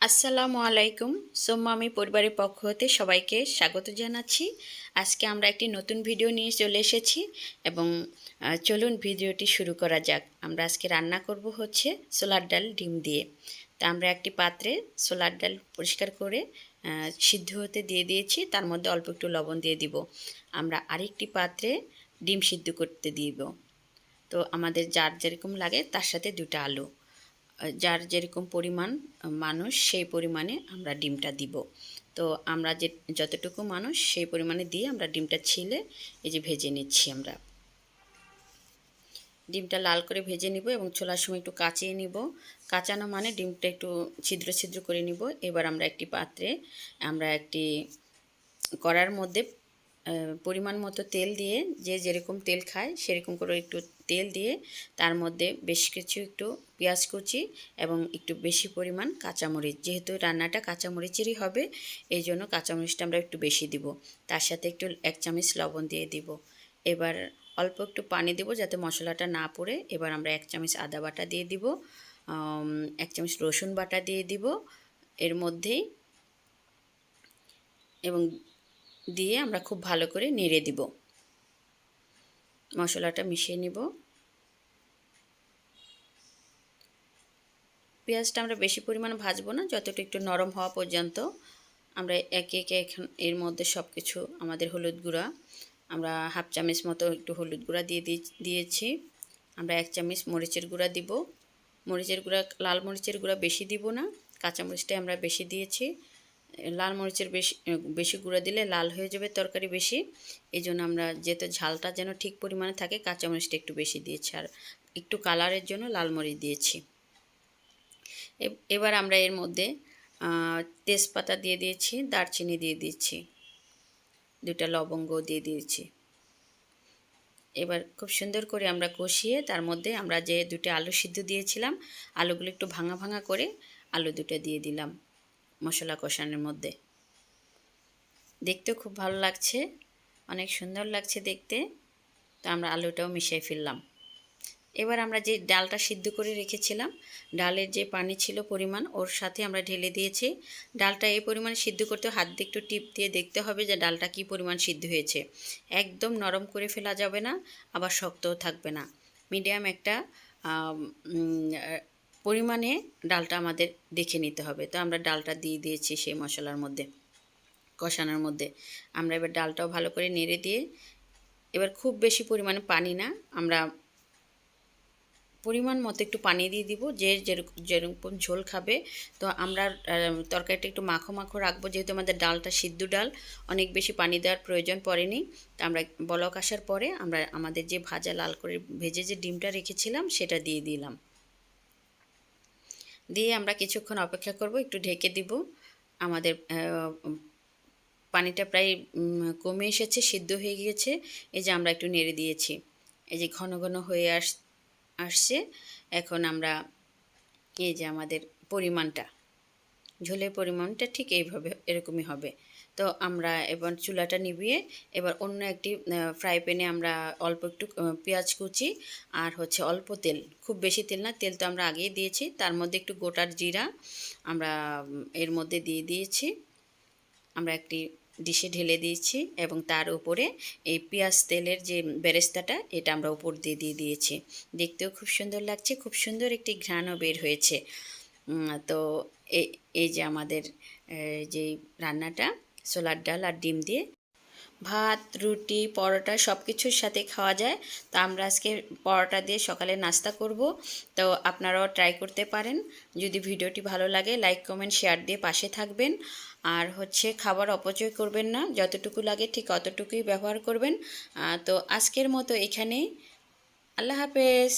আসসালামু আলাইকুম। সোম্মা আমি পরিবারের পক্ষ হতে সবাইকে স্বাগত জানাচ্ছি। আজকে আমরা একটি নতুন ভিডিও নিয়ে চলে এসেছি এবং চলুন ভিডিওটি শুরু করা যাক। আমরা আজকে রান্না করব হচ্ছে সোলার ডাল ডিম দিয়ে। তা আমরা একটি পাত্রে সোলার ডাল পরিষ্কার করে সিদ্ধ হতে দিয়ে দিয়েছি। তার মধ্যে অল্প একটু লবণ দিয়ে দিব। আমরা আরেকটি পাত্রে ডিম সিদ্ধ করতে দিব। তো আমাদের যার যেরকম লাগে তার সাথে দুটো আলু। যার যেরকম পরিমাণ মানুষ, সেই পরিমাণে আমরা ডিমটা দিব। তো আমরা যে, যতটুকু মানুষ, সেই পরিমাণে দিয়ে আমরা ডিমটা ছিলে, এই যে ভেজে নিচ্ছি আমরা। ডিমটা লাল করে ভেজে নিব এবং ছোলার সময় একটু কাচিয়ে নিব। কাঁচানো মানে ডিমটা একটু ছিদ্র ছিদ্র করে নিব। এবার আমরা একটি পাত্রে আমরা একটি কড়ার মধ্যে পরিমাণ মতো তেল দিয়ে যে যেরকম তেল খায় সেরকম করে একটু তেল দিয়ে তার মধ্যে বেশ কিছু একটু পেঁয়াজ কুচি এবং একটু বেশি পরিমাণ কাঁচামরিচ। যেহেতু রান্নাটা কাঁচামরিচেরই হবে, এই জন্য কাঁচামরিচটা আমরা একটু বেশি দিব। তার সাথে একটু এক চামচ লবণ দিয়ে দিব। এবার অল্প একটু পানি দেব যাতে মশলাটা না পড়ে। এবার আমরা এক চামচ আদা বাটা দিয়ে দিব এক চামচ রসুন বাটা দিয়ে দিব। এর মধ্যেই এবং দিয়ে আমরা খুব ভালো করে নেড়ে দিব। মশলাটা মিশিয়ে নিব। পেঁয়াজটা আমরা বেশি পরিমাণ ভাজবো না, যতটা একটু নরম হওয়া পর্যন্ত। আমরা একে একে এখন এর মধ্যে সব কিছু আমাদের হলুদ গুঁড়া, আমরা হাফ চামচ মতো একটু হলুদ গুঁড়া দিয়ে দিয়েছি। আমরা এক চামচ মরিচের গুঁড়া দিব। মরিচের গুঁড়া, লাল মরিচের গুঁড়া বেশি দিব না, কাঁচামরিচটাই আমরা বেশি দিয়েছি। লাল মরিচের বেশি বেশি গুঁড়া দিলে লাল হয়ে যাবে তরকারি বেশি। এই জন্য আমরা যেহেতু ঝালটা যেন ঠিক পরিমাণে থাকে, কাঁচা মরিচটা একটু বেশি দিয়েছি আর একটু কালারের জন্য লাল মরিচ দিয়েছি। এবার আমরা এর মধ্যে তেজপাতা দিয়ে দিয়েছি, দারচিনি দিয়ে দিচ্ছি দুটা লবঙ্গ দিয়ে দিয়েছি। এবার খুব সুন্দর করে আমরা কষিয়ে তার মধ্যে আমরা যে দুটো আলু সিদ্ধ দিয়েছিলাম, আলুগুলো একটু ভাঙা ভাঙা করে আলু দুটো দিয়ে দিলাম। মশলা কষানোর মধ্যে। দেখতেও খুব ভালো লাগছে, অনেক সুন্দর লাগছে দেখতে। তো আমরা আলুটাও মিশিয়ে ফেললাম। এবার আমরা যে ডালটা সিদ্ধ করে রেখেছিলাম, ডালের যে পানি ছিল পরিমাণ, ওর সাথে আমরা ঢেলে দিয়েছি। ডালটা এই পরিমাণে সিদ্ধ করতে হাত দিয়ে একটু টিপ দিয়ে দেখতে হবে যে ডালটা কি পরিমাণ সিদ্ধ হয়েছে। একদম নরম করে ফেলা যাবে না, আবার শক্তও থাকবে না। মিডিয়াম একটা পরিমাণে ডালটা আমাদের দেখে নিতে হবে। তো আমরা ডালটা দিয়ে দিয়েছি সেই মশলার মধ্যে, কষানোর মধ্যে। আমরা এবার ডালটাও ভালো করে নেড়ে দিয়ে, এবার খুব বেশি পরিমাণে পানি না, আমরা পরিমাণ মতো একটু পানি দিয়ে দিব, যে যেরকম ঝোল খাবে। তো আমরা তরকারিটা একটু মাখো মাখো রাখব, যেহেতু আমাদের ডালটা সিদ্ধ ডাল, অনেক বেশি পানি দেওয়ার প্রয়োজন পড়েনি। তো আমরা বলক আসার পরে আমরা আমাদের যে ভাজা লাল করে ভেজে যে ডিমটা রেখেছিলাম, সেটা দিয়ে দিলাম। দিয়ে আমরা কিছুক্ষণ অপেক্ষা করব, একটু ঢেকে দিব। আমাদের পানিটা প্রায় কমে এসেছে, সিদ্ধ হয়ে গিয়েছে। এই যে আমরা একটু নেড়ে দিয়েছি। এই যে ঘন ঘন হয়ে আস, আসছে। এখন আমরা এই যে আমাদের পরিমাণটা, ঝোলের পরিমাণটা ঠিক এইভাবে, এরকমই হবে। তো আমরা এবার চুলাটা নিভিয়ে এবার অন্য একটি ফ্রাই প্যানে আমরা অল্প একটু পেঁয়াজ কুচি আর হচ্ছে অল্প তেল। খুব বেশি তেল না, তেল তো আমরা আগেই দিয়েছি। তার মধ্যে একটু গোটার জিরা আমরা এর মধ্যে দিয়ে দিয়েছি। আমরা একটি ডিশে ঢেলে দিয়েছি এবং তার উপরে এই পেঁয়াজ তেলের যে বেরেস্তাটা, এটা আমরা উপর দিয়ে দিয়ে দিয়েছি। দেখতেও খুব সুন্দর লাগছে, খুব সুন্দর একটি ঘ্রাণও বের হয়েছে। তো এই যে আমাদের যে রান্নাটা ছোলার ডাল আর ডিম দিয়ে। ভাত, রুটি, পরোটা সব কিছুর সাথে খাওয়া যায়। তো আমরা আজকে পরোটা দিয়ে সকালে নাস্তা করব। তো আপনারাও ট্রাই করতে পারেন। যদি ভিডিওটি ভালো লাগে লাইক কমেন্ট শেয়ার দিয়ে পাশে থাকবেন। আর হচ্ছে খাবার অপচয় করবেন না। যতটুকু লাগে ঠিক অতটুকুই ব্যবহার করবেন। তো আজকের মতো এখানেই। আল্লাহ হাফেজ।